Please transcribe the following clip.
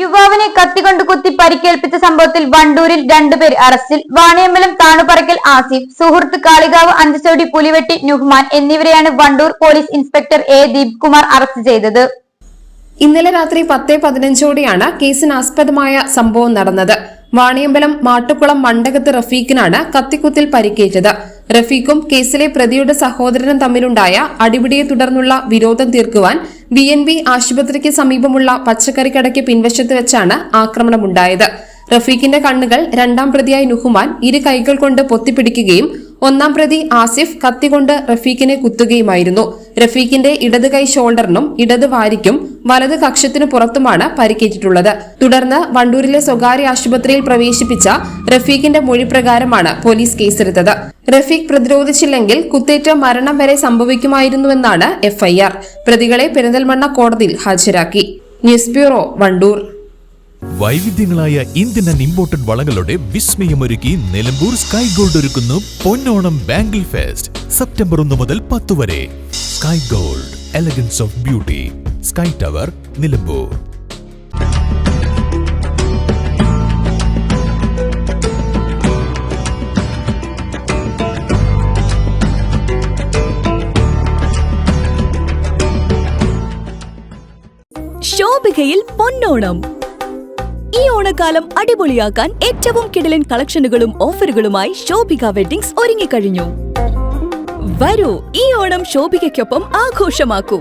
യുവാവിനെ കത്തിക്കൊണ്ട് കുത്തി പരിക്കേൽപ്പിച്ച സംഭവത്തിൽ വണ്ടൂരിൽ രണ്ടുപേർ അറസ്റ്റിൽ. വാണിയമ്പലം താണുപറക്കൽ ആസിഫ് സുഹൃത്ത് കാളികാവ് അഞ്ചച്ചോടി പുലിവെട്ടി നുഹ്മാൻ എന്നിവരെയാണ് Wandoor police inspector A. Deep Kumar arrest ചെയ്തത്. ഇന്നലെ രാത്രി പത്ത് പതിനഞ്ചോടെയാണ് കേസിനാസ്പദമായ സംഭവം നടന്നത്. വാണിയമ്പലം മാട്ടുകുളം മണ്ടകത്ത് റഫീഖിനാണ് കത്തിക്കുത്തിൽ പരിക്കേറ്റത്. റഫീഖും കേസിലെ പ്രതിയുടെ സഹോദരനും തമ്മിലുണ്ടായ അടിപിടിയെ തുടർന്നുള്ള വിരോധം തീർക്കുവാൻ വി എൻ ബി ആശുപത്രിക്ക് സമീപമുള്ള പച്ചക്കറിക്കടയ്ക്ക് പിൻവശത്ത് വെച്ചാണ് ആക്രമണമുണ്ടായത്. റഫീഖിന്റെ കണ്ണുകൾ രണ്ടാം പ്രതിയായ നുഹുമാൻ ഇരു കൈകൾ കൊണ്ട് പൊത്തിപ്പിടിക്കുകയും ഒന്നാം പ്രതി ആസിഫ് കത്തികൊണ്ട് റഫീഖിനെ കുത്തുകയുമായിരുന്നു. റഫീഖിന്റെ ഇടത് കൈ ഷോൾഡറിനും ഇടത് വാരിക്കും വലത് കക്ഷത്തിനു പുറത്തുമാണ് പരിക്കേറ്റിട്ടുള്ളത്. തുടർന്ന് വണ്ടൂരിലെ സ്വകാര്യ ആശുപത്രിയിൽ പ്രവേശിപ്പിച്ച റഫീഖിന്റെ മൊഴി പ്രകാരമാണ് പോലീസ് കേസെടുത്തത്. റഫീഖ് പ്രതിരോധിച്ചില്ലെങ്കിൽ കുത്തേറ്റ മരണം വരെ സംഭവിക്കുമായിരുന്നുവെന്നാണ് എഫ്ഐആർ. പ്രതികളെ പെരിന്തൽമണ്ണ കോടതിയിൽ ഹാജരാക്കി. News bureau Wandoor. വൈവിധ്യങ്ങളായ Indian and imported വളകളുടെ വിസ്മയമൊരുക്കി നിലമ്പൂർ സ്കൈ ഗോൾഡ് ഒരുക്കുന്നു പൊന്നോണം ബാംഗിൾ ഫെസ്റ്റ്. സെപ്റ്റംബർ ഒന്ന് മുതൽ പത്ത് വരെ. Sky gold elegance of beauty sky tower Nilambur ശോഭികയിൽ Ponnonam. ഈ ഓണക്കാലം അടിപൊളിയാക്കാൻ ഏറ്റവും കിടലൻ കളക്ഷനുകളും ഓഫറുകളുമായി ശോഭിക വെഡിങ്സ് ഒരുങ്ങിക്കഴിഞ്ഞു. വരൂ ഈ ഓണം ശോഭികയ്ക്കൊപ്പം ആഘോഷമാക്കൂ.